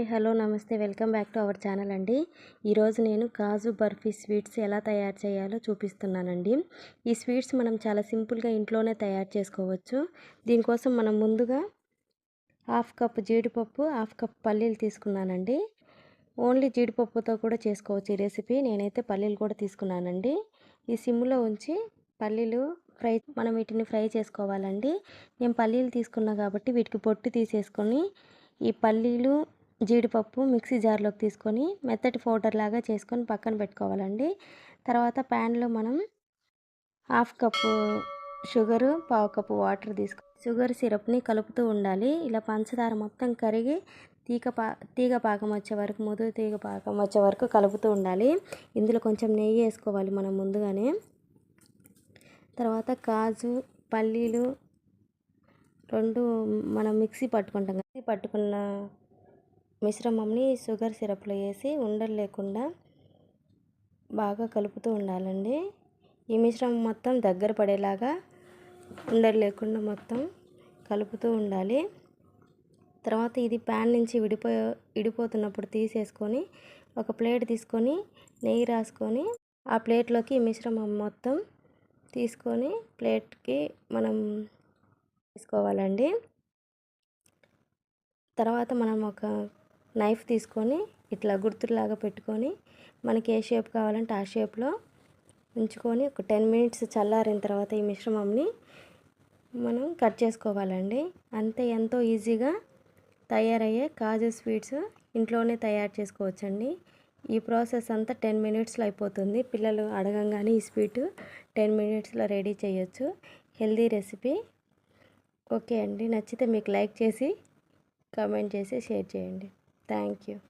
Hi hello నమస్తే welcome back to our channel అండి. ఈరోజు నేను కాజు బర్ఫీ స్వీట్స్ ఎలా తయారు చేయాలో చూపిస్తున్నానండి. ఈ స్వీట్స్ మనం చాలా సింపుల్గా ఇంట్లోనే తయారు చేసుకోవచ్చు. దీనికోసం మనం ముందుగా హాఫ్ కప్ జీడిపప్పు హాఫ్ కప్ పల్లీలు తీసుకున్నానండి. ఓన్లీ జీడిపప్పుతో కూడా చేసుకోవచ్చు ఈ రెసిపీ. నేనైతే పల్లీలు కూడా తీసుకున్నానండి. ఈ సిమ్లో ఉంచి పల్లీలు ఫ్రై మనం వీటిని ఫ్రై చేసుకోవాలండి. నేను పల్లీలు తీసుకున్నా కాబట్టి వీటికి పొట్టు తీసేసుకొని ఈ పల్లీలు జీడిపప్పు మిక్సీ జార్లోకి తీసుకొని మెత్తటి పౌడర్ లాగా చేసుకొని పక్కన పెట్టుకోవాలండి. తర్వాత ప్యాన్లో మనం హాఫ్ కప్పు షుగరు పావు కప్పు వాటర్ తీసుకో షుగర్ సిరప్ని కలుపుతూ ఉండాలి. ఇలా పంచదార మొత్తం కరిగి తీగ పా తీగ పాకం వచ్చే వరకు ముదురు తీగ పాకం వచ్చే వరకు కలుపుతూ ఉండాలి. ఇందులో కొంచెం నెయ్యి వేసుకోవాలి మనం ముందుగానే. తర్వాత కాజు పల్లీలు రెండు మనం మిక్సీ పట్టుకుంటాం మిక్సీ పట్టుకున్న మిశ్రమంని షుగర్ సిరప్లో వేసి ఉండలు లేకుండా బాగా కలుపుతూ ఉండాలండి. ఈ మిశ్రమం మొత్తం దగ్గర పడేలాగా ఉండలు లేకుండా మొత్తం కలుపుతూ ఉండాలి. తర్వాత ఇది ప్యాన్ నుంచి విడిపో విడిపోతున్నప్పుడు తీసేసుకొని ఒక ప్లేట్ తీసుకొని నెయ్యి రాసుకొని ఆ ప్లేట్లోకి మిశ్రమం మొత్తం తీసుకొని ప్లేట్కి మనం తీసుకోవాలండి. తర్వాత మనం ఒక నైఫ్ తీసుకొని ఇట్లా గుర్తులాగా పెట్టుకొని మనకి ఏ షేప్ కావాలంటే ఆ షేప్లో ఉంచుకొని ఒక టెన్ మినిట్స్ చల్లారిన తర్వాత ఈ మిశ్రమంని మనం కట్ చేసుకోవాలండి. అంతే ఎంతో ఈజీగా తయారయ్యే కాజు స్వీట్స్ ఇంట్లోనే తయారు చేసుకోవచ్చండి. ఈ ప్రాసెస్ అంతా టెన్ మినిట్స్లో అయిపోతుంది. పిల్లలు అడగంగానే ఈ స్వీట్ టెన్ మినిట్స్లో రెడీ చేయొచ్చు. Healthy recipe. ఓకే అండి. నచ్చితే మీకు లైక్ చేసి కామెంట్ చేసి షేర్ చేయండి. Thank you.